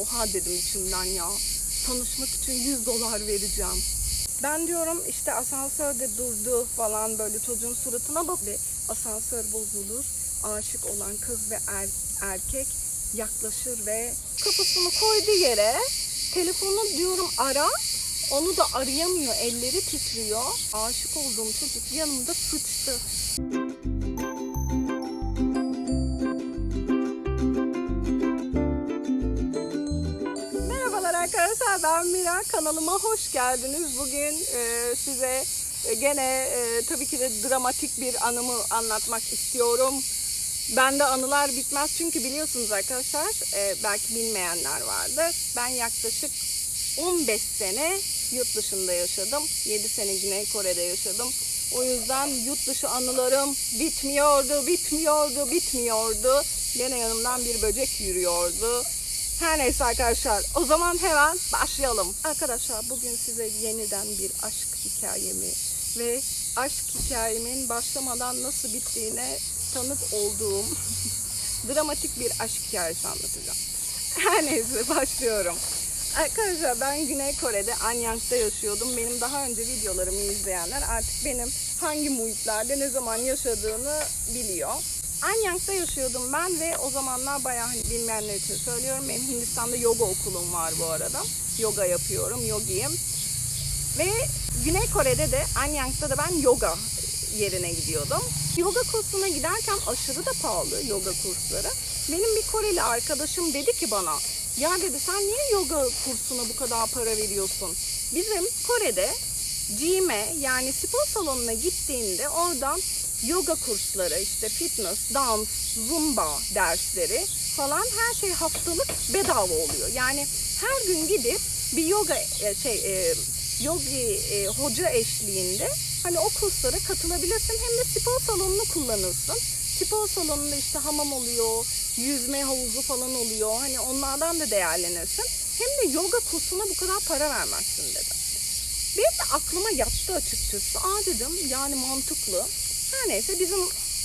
Oha dedim içimden ya. Tanışmak için 100 dolar vereceğim. Ben diyorum işte asansörde durdu falan böyle çocuğun suratına bak. Ve Asansör bozulur. Aşık olan kız ve er- erkek yaklaşır ve kafasını koydu yere. Telefonu diyorum ara. Onu da arayamıyor. Elleri titriyor. Aşık olduğum çocuk yanımda sıçtı. Arkadaşlar ben Mira kanalıma hoş geldiniz. Bugün e, size e, gene e, tabii ki de dramatik bir anımı anlatmak istiyorum. Bende anılar bitmez çünkü biliyorsunuz arkadaşlar e, belki bilmeyenler vardır. Ben yaklaşık 15 sene yurt dışında yaşadım. 7 sene Güney Kore'de yaşadım. O yüzden yurt dışı anılarım bitmiyordu, bitmiyordu, bitmiyordu. Gene yanımdan bir böcek yürüyordu. Her neyse arkadaşlar o zaman hemen başlayalım. Arkadaşlar bugün size yeniden bir aşk hikayemi ve aşk hikayemin başlamadan nasıl bittiğine tanık olduğum dramatik bir aşk hikayesi anlatacağım. Her neyse başlıyorum. Arkadaşlar ben Güney Kore'de Anyang'da yaşıyordum. Benim daha önce videolarımı izleyenler artık benim hangi muhitlerde ne zaman yaşadığını biliyor. Anyang'da yaşıyordum ben ve o zamanlar bayağı hani bilmeyenler için söylüyorum. Benim Hindistan'da yoga okulum var bu arada. Yoga yapıyorum, yogiyim. Ve Güney Kore'de de Anyang'da da ben yoga yerine gidiyordum. Yoga kursuna giderken aşırı da pahalı yoga kursları. Benim bir Koreli arkadaşım dedi ki bana ya dedi sen niye yoga kursuna bu kadar para veriyorsun? Bizim Kore'de gym'e yani spor salonuna gittiğinde oradan yoga kursları işte fitness, dans, zumba dersleri falan her şey haftalık bedava oluyor. Yani her gün gidip bir yoga e, şey e, yogi e, hoca eşliğinde hani o kurslara katılabilirsin hem de spor salonunu kullanırsın. Spor salonunda işte hamam oluyor, yüzme havuzu falan oluyor. Hani onlardan da değerlenirsin. Hem de yoga kursuna bu kadar para vermezsin dedi. Benim de aklıma yattı açıkçası. Aa dedim yani mantıklı. Her neyse bizim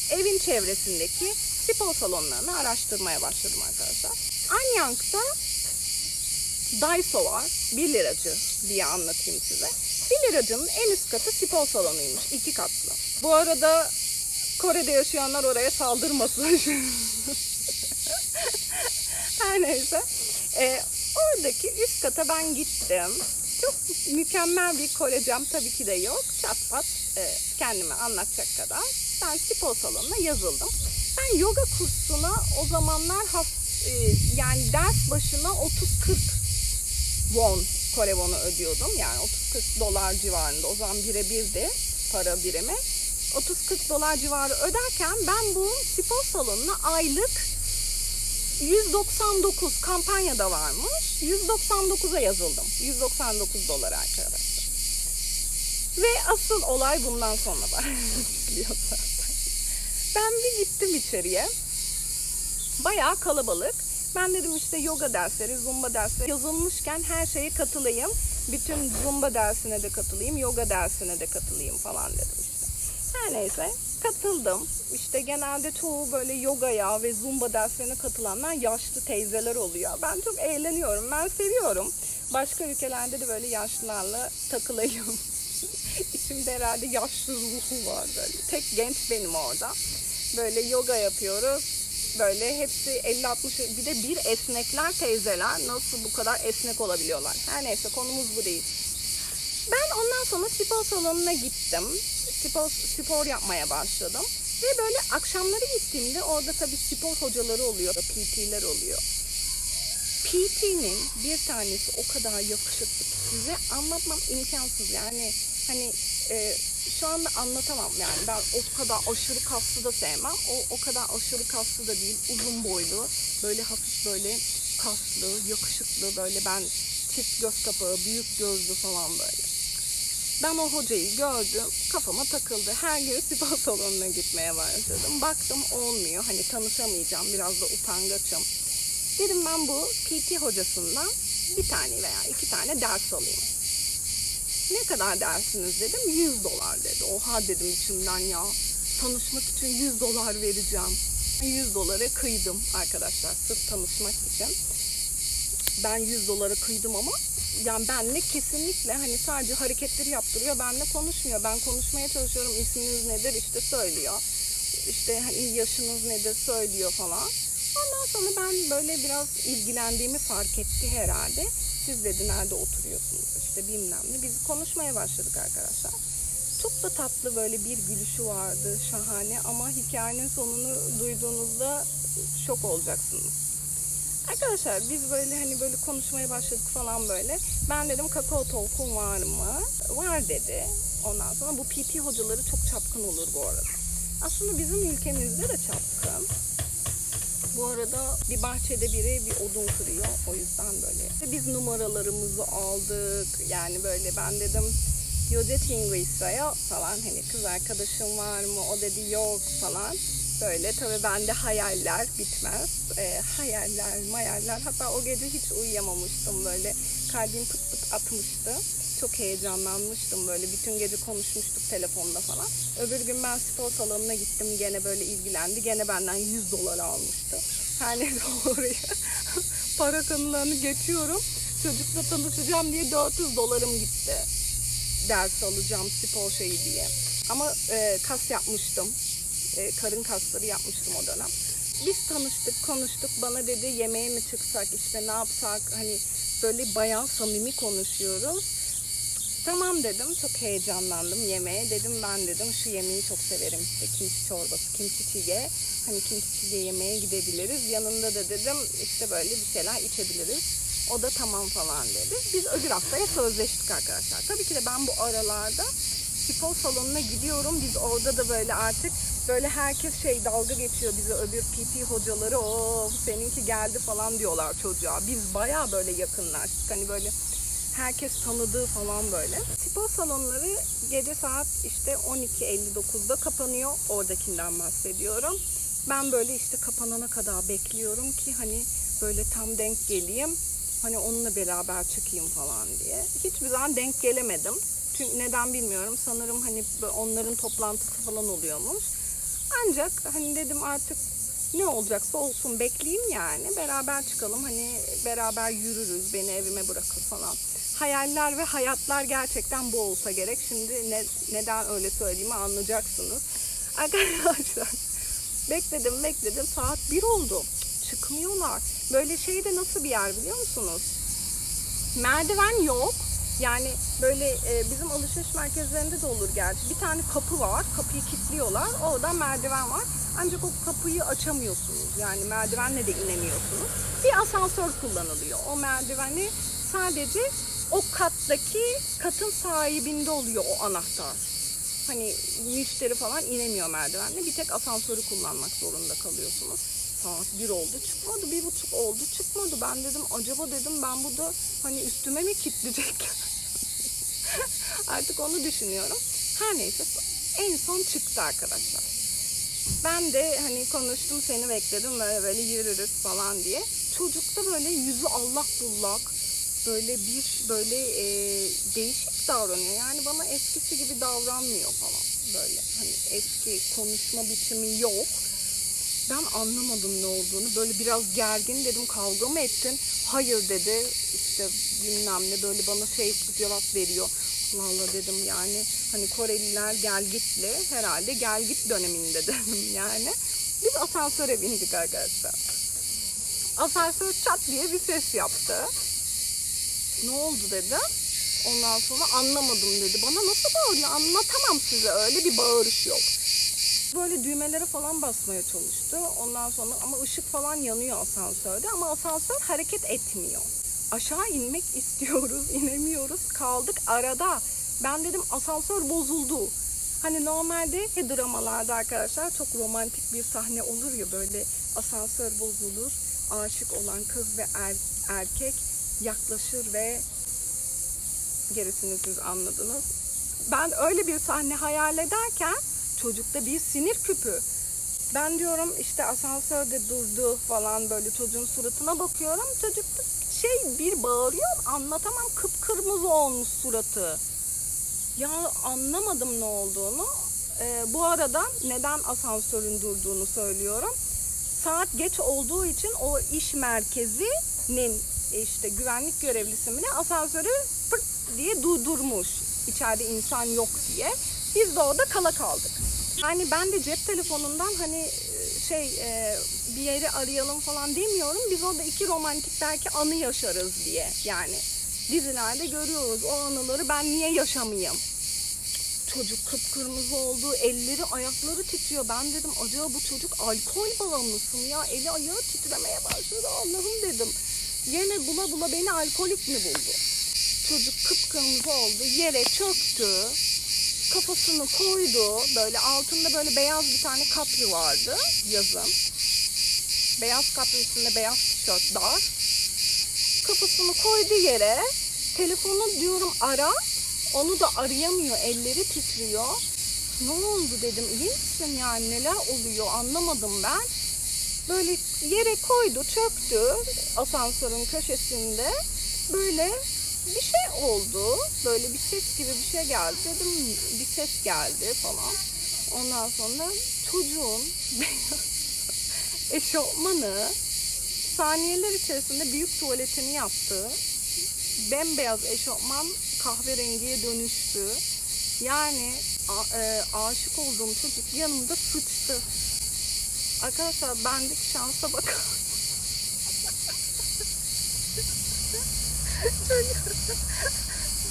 evin çevresindeki spor salonlarını araştırmaya başladım arkadaşlar. Anyang'da Daiso var. 1 liracı diye anlatayım size. 1 liracının en üst katı spor salonuymuş. iki katlı. Bu arada Kore'de yaşayanlar oraya saldırmasın. Her neyse. Ee, oradaki üst kata ben gittim. Çok mükemmel bir Korecem tabii ki de yok. Çat pat e, kendime anlatacak kadar. Ben spor salonuna yazıldım. Ben yoga kursuna o zamanlar haf- e, yani ders başına 30-40 won, Kore wonu ödüyordum. Yani 30-40 dolar civarında. O zaman birebirdi para birimi. 30-40 dolar civarı öderken ben bu spor salonuna aylık 199 kampanyada varmış. 199'a yazıldım. 199 dolar arkadaşlar. Ve asıl olay bundan sonra zaten. Ben bir gittim içeriye. Bayağı kalabalık. Ben dedim işte yoga dersleri, zumba dersleri yazılmışken her şeye katılayım. Bütün zumba dersine de katılayım, yoga dersine de katılayım falan dedim. Her neyse katıldım. İşte genelde çoğu böyle yogaya ve zumba derslerine katılanlar yaşlı teyzeler oluyor. Ben çok eğleniyorum, ben seviyorum. Başka ülkelerde de böyle yaşlılarla takılayım. İçimde herhalde yaşlı ruhu var böyle. Tek genç benim orada. Böyle yoga yapıyoruz. Böyle hepsi 50-60 bir de bir esnekler teyzeler nasıl bu kadar esnek olabiliyorlar. Her neyse konumuz bu değil. Ben ondan sonra spor salonuna gittim. Spor, spor yapmaya başladım. Ve böyle akşamları gittiğimde orada tabii spor hocaları oluyor, PT'ler oluyor. PT'nin bir tanesi o kadar yakışıklı size anlatmam imkansız. Yani hani e, şu anda anlatamam yani ben o kadar aşırı kaslı da sevmem. O o kadar aşırı kaslı da değil. Uzun boylu, böyle hafif böyle kaslı, yakışıklı böyle ben çift göz kapağı, büyük gözlü falan böyle. Ben o hocayı gördüm, kafama takıldı. Her gün spor salonuna gitmeye başladım. Baktım olmuyor, hani tanışamayacağım, biraz da utangaçım. Dedim ben bu PT hocasından bir tane veya iki tane ders alayım. Ne kadar dersiniz dedim. 100 dolar dedi. Oha dedim içimden ya. Tanışmak için 100 dolar vereceğim. 100 dolara kıydım arkadaşlar sırf tanışmak için. ben 100 dolara kıydım ama yani benle kesinlikle hani sadece hareketleri yaptırıyor. Benle konuşmuyor. Ben konuşmaya çalışıyorum. İsminiz nedir? işte söylüyor. İşte hani yaşınız nedir? söylüyor falan. Ondan sonra ben böyle biraz ilgilendiğimi fark etti herhalde. Siz dedi nerede oturuyorsunuz işte bilmem ne. Biz konuşmaya başladık arkadaşlar. Çok da tatlı böyle bir gülüşü vardı şahane ama hikayenin sonunu duyduğunuzda şok olacaksınız. Arkadaşlar biz böyle hani böyle konuşmaya başladık falan böyle. Ben dedim kakao tohum var mı? Var dedi. Ondan sonra bu PT hocaları çok çapkın olur bu arada. Aslında bizim ülkemizde de çapkın. Bu arada bir bahçede biri bir odun kırıyor. O yüzden böyle. Biz numaralarımızı aldık. Yani böyle ben dedim Yodetingo İsa'ya falan hani kız arkadaşım var mı? O dedi yok falan. Böyle tabii bende hayaller bitmez. Ee, hayaller, mayaller. Hatta o gece hiç uyuyamamıştım böyle. Kalbim pıt pıt atmıştı. Çok heyecanlanmıştım böyle. Bütün gece konuşmuştuk telefonda falan. Öbür gün ben spor salonuna gittim. Gene böyle ilgilendi. Gene benden 100 dolar almıştı. Her neyse oraya para kanılarını geçiyorum. Çocukla tanışacağım diye 400 dolarım gitti. Ders alacağım spor şeyi diye. Ama e, kas yapmıştım. E, karın kasları yapmıştım o dönem. Biz tanıştık, konuştuk. Bana dedi yemeğe mi çıksak, işte ne yapsak. Hani böyle bayağı samimi konuşuyoruz. Tamam dedim. Çok heyecanlandım yemeğe. Dedim ben dedim şu yemeği çok severim. İşte kimchi çorbası, kimchi çige. Hani kimchi çige yemeğe gidebiliriz. Yanında da dedim işte böyle bir şeyler içebiliriz. O da tamam falan dedi. Biz öbür haftaya sözleştik arkadaşlar. Tabii ki de ben bu aralarda spor salonuna gidiyorum. Biz orada da böyle artık böyle herkes şey dalga geçiyor bize öbür PT hocaları. O seninki geldi falan diyorlar çocuğa. Biz baya böyle yakınlaştık. Hani böyle herkes tanıdığı falan böyle. Spor salonları gece saat işte 12.59'da kapanıyor. Oradakinden bahsediyorum. Ben böyle işte kapanana kadar bekliyorum ki hani böyle tam denk geleyim. Hani onunla beraber çıkayım falan diye. Hiçbir zaman denk gelemedim. Çünkü neden bilmiyorum. Sanırım hani onların toplantısı falan oluyormuş. Ancak hani dedim artık ne olacaksa olsun bekleyeyim yani. Beraber çıkalım hani beraber yürürüz beni evime bırakır falan. Hayaller ve hayatlar gerçekten bu olsa gerek. Şimdi ne, neden öyle söylediğimi anlayacaksınız. Arkadaşlar bekledim bekledim saat 1 oldu. Çıkmıyorlar. Böyle şeyde nasıl bir yer biliyor musunuz? Merdiven yok. Yani böyle e, bizim alışveriş merkezlerinde de olur gerçi. Bir tane kapı var. Kapıyı kilitliyorlar. Orada merdiven var. Ancak o kapıyı açamıyorsunuz. Yani merdivenle de inemiyorsunuz. Bir asansör kullanılıyor. O merdiveni sadece o kattaki katın sahibinde oluyor o anahtar. Hani müşteri falan inemiyor merdivenle. Bir tek asansörü kullanmak zorunda kalıyorsunuz. Saat bir oldu çıkmadı, bir buçuk oldu çıkmadı. Ben dedim acaba dedim ben burada hani üstüme mi kilitleyecekler? Artık onu düşünüyorum. Her neyse en son çıktı arkadaşlar. Ben de hani konuştum seni bekledim böyle böyle yürürüz falan diye. Çocukta böyle yüzü allak bullak böyle bir böyle e, değişik davranıyor. Yani bana eskisi gibi davranmıyor falan böyle. Hani eski konuşma biçimi yok. Ben anlamadım ne olduğunu. Böyle biraz gergin dedim kavga mı ettin? Hayır dedi. İşte bilmem ne böyle bana şey cevap veriyor. Allah Allah dedim yani hani Koreliler gel gitli herhalde gel git döneminde dedim yani. Biz asansöre bindik arkadaşlar. Asansör çat diye bir ses yaptı. Ne oldu dedi. Ondan sonra anlamadım dedi. Bana nasıl bağırıyor anlatamam size öyle bir bağırış yok. Böyle düğmelere falan basmaya çalıştı. Ondan sonra ama ışık falan yanıyor asansörde ama asansör hareket etmiyor. Aşağı inmek istiyoruz, inemiyoruz. Kaldık arada. Ben dedim asansör bozuldu. Hani normalde dramalarda arkadaşlar çok romantik bir sahne olur ya böyle asansör bozulur. Aşık olan kız ve er, erkek yaklaşır ve gerisini siz anladınız. Ben öyle bir sahne hayal ederken çocukta bir sinir küpü. Ben diyorum işte asansörde durdu falan böyle çocuğun suratına bakıyorum. Çocuk şey bir bağırıyor anlatamam kıpkırmızı olmuş suratı. Ya anlamadım ne olduğunu. Ee, bu arada neden asansörün durduğunu söylüyorum. Saat geç olduğu için o iş merkezinin işte güvenlik görevlisi mi asansörü pırt diye durdurmuş. İçeride insan yok diye. Biz de orada kala kaldık. Yani ben de cep telefonundan hani e, şey e, bir yeri arayalım falan demiyorum. Biz orada iki romantik belki anı yaşarız diye. Yani dizilerde görüyoruz o anıları ben niye yaşamayayım? Çocuk kıpkırmızı oldu, elleri ayakları titriyor. Ben dedim acaba bu çocuk alkol bağımlısı mı ya? Eli ayağı titremeye başladı Allah'ım dedim. Yine bula bula beni alkolik mi buldu? Çocuk kıpkırmızı oldu, yere çöktü. Kafasını koydu. Böyle altında böyle beyaz bir tane kapri vardı yazın. Beyaz kapri üstünde beyaz tişört dar. Kafasını koydu yere. Telefonu diyorum ara. Onu da arayamıyor. Elleri titriyor. Ne oldu dedim. İyi misin yani neler oluyor anlamadım ben. Böyle yere koydu, çöktü asansörün köşesinde. Böyle bir şey oldu. Böyle bir ses gibi bir şey geldi. Dedim bir ses geldi falan. Ondan sonra çocuğun eşofmanı saniyeler içerisinde büyük tuvaletini yaptı. Bembeyaz eşofman kahverengiye dönüştü. Yani a- e, aşık olduğum çocuk yanımda sıçtı. Arkadaşlar bendeki şansa bakın.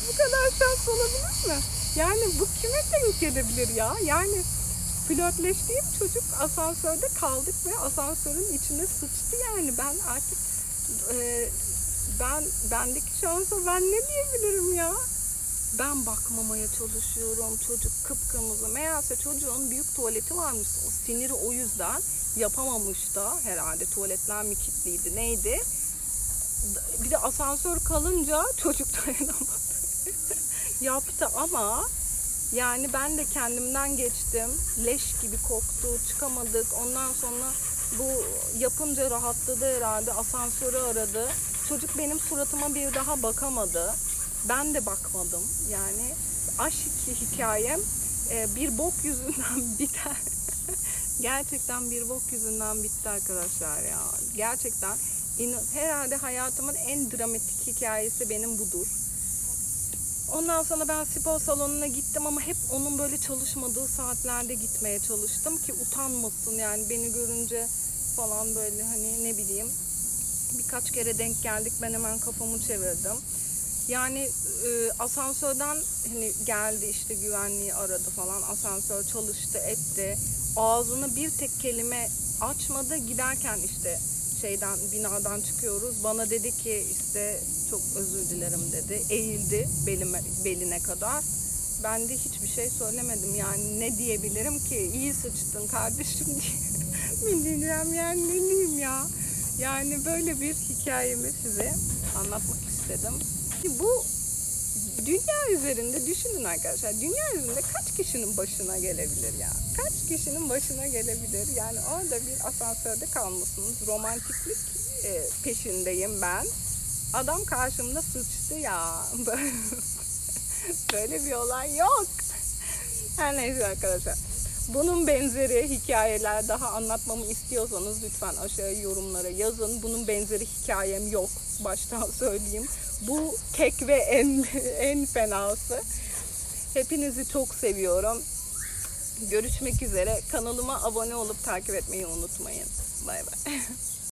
Bu kadar şans olabilir mi? Yani bu kime denk gelebilir ya? Yani flörtleştiğim çocuk asansörde kaldık ve asansörün içine sıçtı yani ben artık e, ben bendeki şansa ben ne diyebilirim ya? Ben bakmamaya çalışıyorum. Çocuk kıpkırmızı. Meğerse çocuğun büyük tuvaleti varmış. O siniri o yüzden yapamamış da herhalde tuvaletler mi kilitliydi neydi? Bir de asansör kalınca çocuk dayanamadı. Yaptı ama yani ben de kendimden geçtim. Leş gibi koktu, çıkamadık. Ondan sonra bu yapınca rahatladı herhalde. Asansörü aradı. Çocuk benim suratıma bir daha bakamadı. Ben de bakmadım. Yani aşk hikayem e, bir bok yüzünden biter. Gerçekten bir bok yüzünden bitti arkadaşlar ya. Gerçekten herhalde hayatımın en dramatik hikayesi benim budur. Ondan sonra ben spor salonuna gittim ama hep onun böyle çalışmadığı saatlerde gitmeye çalıştım ki utanmasın yani beni görünce falan böyle hani ne bileyim birkaç kere denk geldik ben hemen kafamı çevirdim. Yani e, asansörden hani geldi işte güvenliği aradı falan asansör çalıştı etti ağzını bir tek kelime açmadı giderken işte şeyden binadan çıkıyoruz. Bana dedi ki işte çok özür dilerim dedi. Eğildi belime, beline kadar. Ben de hiçbir şey söylemedim. Yani ne diyebilirim ki? İyi sıçtın kardeşim diye. Bilmiyorum yani ne diyeyim ya? Yani böyle bir hikayemi size anlatmak istedim. Bu dünya üzerinde düşünün arkadaşlar. Dünya üzerinde kaç kişinin başına gelebilir ya? Kaç kişinin başına gelebilir? Yani orada bir asansörde kalmışsınız. Romantiklik e, peşindeyim ben. Adam karşımda sıçtı ya. Böyle- bir olay yok. Her neyse arkadaşlar. Bunun benzeri hikayeler daha anlatmamı istiyorsanız lütfen aşağıya yorumlara yazın. Bunun benzeri hikayem yok. Baştan söyleyeyim. Bu tek ve en en fenası. Hepinizi çok seviyorum. Görüşmek üzere. Kanalıma abone olup takip etmeyi unutmayın. Bay bay.